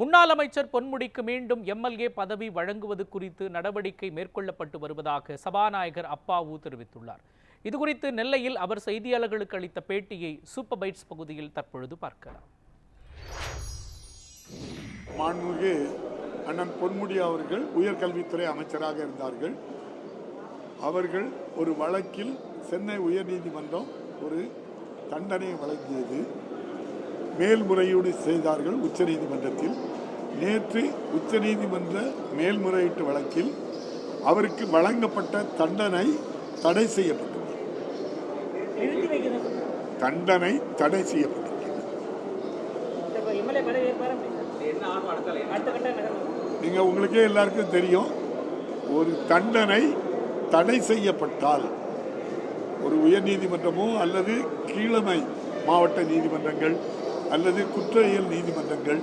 முன்னாள் அமைச்சர் பொன்முடிக்கு மீண்டும் எம்எல்ஏ பதவி வழங்குவது குறித்து நடவடிக்கை மேற்கொள்ளப்பட்டு வருவதாக சபாநாயகர் அப்பாவு தெரிவித்துள்ளார். இதுகுறித்து நெல்லையில் அவர் செய்தியாளர்களுக்கு அளித்த பேட்டியை சூப்பர் பைட்ஸ் பகுதியில் தற்பொழுது பார்க்கலாம். மாண்புமிகு அண்ணன் பொன்முடி அவர்கள் உயர்கல்வித்துறை அமைச்சராக இருந்தார்கள். அவர்கள் ஒரு வழக்கில் சென்னை உயர்நீதிமன்றம் ஒரு தண்டனை வழங்கியது. மேல்முறையீடு செய்தார்கள் உச்சநீதிமன்றத்தில். நேற்று உச்சநீதிமன்ற மேல்முறையீட்டு வழக்கில் அவருக்கு வழங்கப்பட்ட தண்டனை தடை செய்யப்பட்டது தண்டனை தடை செய்யப்பட்டிருக்கிறது எம்எல்ஏ பதவி ஏற்பாரா அடுத்த கட்ட நகர்வு நீங்க உங்களுக்கே எல்லாருக்கும் தெரியும் ஒரு தண்டனை தடை செய்யப்பட்டால் ஒரு உயர்நீதிமன்றமோ அல்லது கீழமை மாவட்ட நீதிமன்றங்கள் அல்லது குற்றவியல் நீதிமன்றங்கள்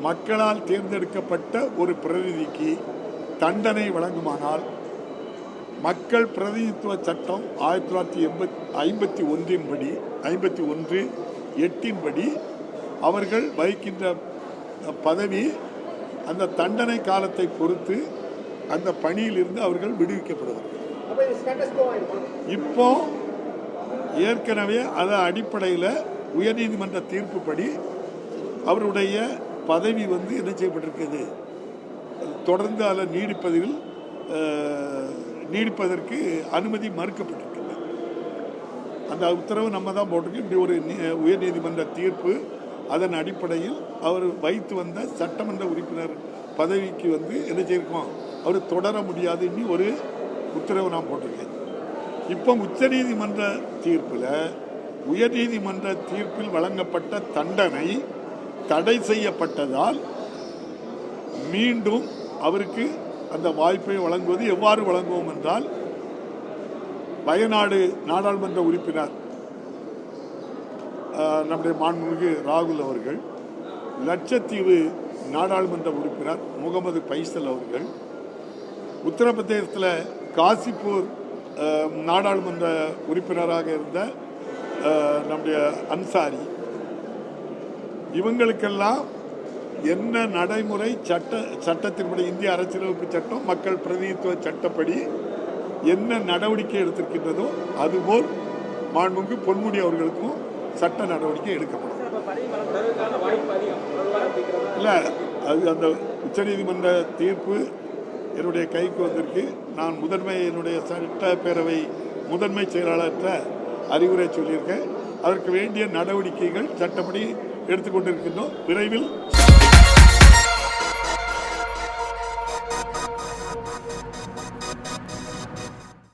மக்களால் தேர்ந்தெடுக்கப்பட்ட ஒரு பிரதிநிதிக்கு தண்டனை வழங்குமானால் மக்கள் பிரதிநிதித்துவ சட்டம் ஆயிரத்தி தொள்ளாயிரத்தி எண்பத் ஐம்பத்தி ஒன்றின் படி ஐம்பத்தி ஒன்று எட்டின் படி அவர்கள் வகிக்கின்ற பதவி அந்த தண்டனை காலத்தை பொறுத்து அந்த பணியிலிருந்து அவர்கள் விடுவிக்கப்படுவார்கள் இப்போ ஏற்கனவே அதன் அடிப்படையில் உயர்நீதிமன்ற தீர்ப்புப்படி அவருடைய பதவி வந்து என்ன செய்யப்பட்டிருக்குது தொடர்ந்து அதில் நீடிப்பதில் நீடிப்பதற்கு அனுமதி மறுக்கப்பட்டிருக்கிறது. அந்த உத்தரவு நம்ம தான் போட்டிருக்கோம். இப்படி ஒரு நீ- உயர்நீதிமன்ற தீர்ப்பு அதன் அடிப்படையில் அவர் வைத்து வந்த சட்டமன்ற உறுப்பினர் பதவிக்கு வந்து என்ன செய்யிருக்கோம் அவர் தொடர முடியாது இன்னி ஒரு உத்தரவு நான் போட்டிருக்கேன். இப்போ உச்சநீதிமன்ற தீர்ப்பில் உயர்நீதிமன்ற தீர்ப்பில் வழங்கப்பட்ட தண்டனை தடை செய்யப்பட்டதால் மீண்டும் அவருக்கு அந்த வாய்ப்பை வழங்குவது எவ்வாறு வழங்குவோம் என்றால் வயநாடு நாடாளுமன்ற உறுப்பினர் நம்முடைய மாண்புமிகு ராகுல் அவர்கள் லட்சத்தீவு நாடாளுமன்ற உறுப்பினர் முகமது பைசல் அவர்கள் உத்தரப்பிரதேசத்தில் காசிப்பூர் ஆஹ், நாடாளுமன்ற உறுப்பினராக இருந்த நம்முடைய அன்சாரி. இவங்களுக்கெல்லாம் என்ன நடைமுறை சட்ட சட்டத்தின்படி இந்திய அரசியலமைப்பு சட்டம் மக்கள் பிரதிநிதித்துவ சட்டப்படி என்ன நடவடிக்கை எடுத்திருக்கின்றதோ அதுபோல் மாண்புமிகு பொன்முடி அவர்களுக்கும் சட்ட நடவடிக்கை எடுக்கப்படும். இல்லை அது அந்த உச்சநீதிமன்ற தீர்ப்பு என்னுடைய கைக்கு வந்திருக்கு. நான் முதன்மை என்னுடைய சட்டப்பேரவை முதன்மை செயலாளர்கிட்ட அறிவுரை சொல்லியிருக்கேன். அதற்கு வேண்டிய நடவடிக்கைகள் சட்டப்படி எடுத்துக்கொண்டிருக்கின்றோம். விரைவில்